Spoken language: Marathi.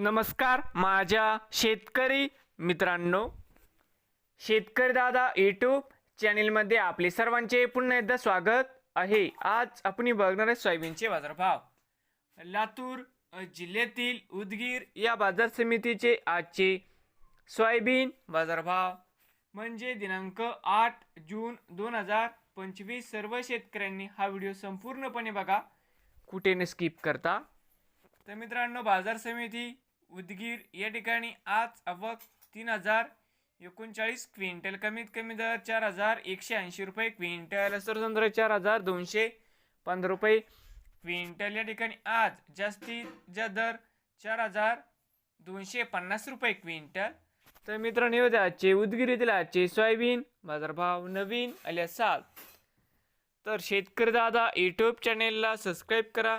नमस्कार माझ्या शेतकरी मित्रांनो. शेतकरी दादा यूट्यूब चॅनेलमध्ये आपले सर्वांचे पुन्हा एकदा स्वागत आहे. आज आपण बघणार आहे सोयाबीनचे बाजारभाव. लातूर जिल्ह्यातील उदगीर या बाजार समितीचे आजचे सोयाबीन बाजारभाव. म्हणजे दिनांक आठ जून दोन हजार पंचवीस सर्व शेतकऱ्यांनी हा व्हिडिओ संपूर्णपणे बघा. कुठे न स्किप करता. तर मित्रांनो बाजार समिती उदगीर या ठिकाणी आज आवक तीन हजार एकोणचाळीस क्विंटल. कमीत कमी दर चार हजार एकशे ऐंशी रुपये क्विंटल. सरसंद्र चार हजार दोनशे पंधरा रुपये क्विंटल. या ठिकाणी आज जास्तीत जास्त दर चार हजार दोनशे पन्नास रुपये क्विंटल. तर मित्रांनो होते आजचे उदगीर येथील आजचे सोयाबीन बाजारभाव नवीन आले असाल तर शेतकरी दादा यूट्यूब चॅनेलला सबस्क्राईब करा.